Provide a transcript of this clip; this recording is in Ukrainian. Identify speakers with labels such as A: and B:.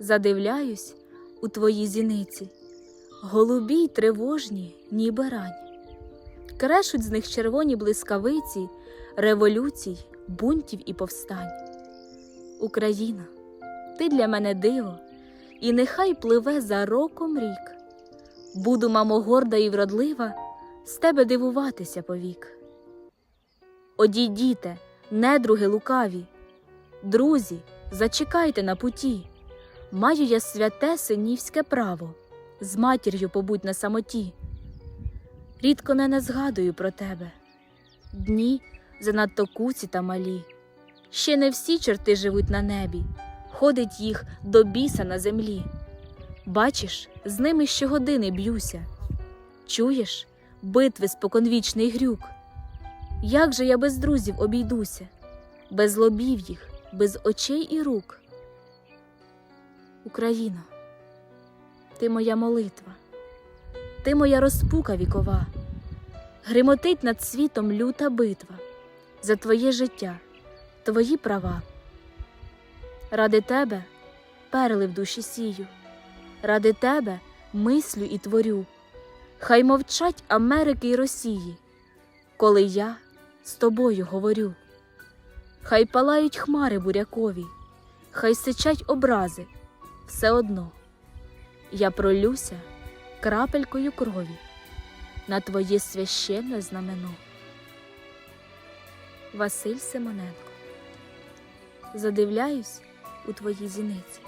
A: задивляюсь у твої зіниці, голубі й тривожні, ніби рань. Крешуть з них червоні блискавиці, революцій, бунтів і повстань. Україна, ти для мене диво, і нехай пливе за роком рік. Буду, мамо, горда і вродлива, з тебе дивуватися повік. Одійдіте, недруги лукаві, друзі, зачекайте на путі. Маю я святе синівське право, з матір'ю побудь на самоті. Рідко не не згадую про тебе. Дні занадто куці та малі. Ще не всі чорти живуть на небі, ходить їх до біса на землі. Бачиш, з ними щогодини б'юся. Чуєш битви споконвічний грюк. Як же я без друзів обійдуся, без лобів їх, без очей і рук? Україно, ти моя молитва, ти моя розпука вікова, гримотить над світом люта битва за твоє життя, твої права. Ради тебе перли в душі сію, ради тебе мислю і творю. Хай мовчать Америки й Росії, коли я з тобою говорю. Хай палають хмари бурякові, хай сичать образи, все одно. Я пролюся крапелькою крові на твоє священне знамено. Василь Симоненко. Задивляюсь у твої зіниці.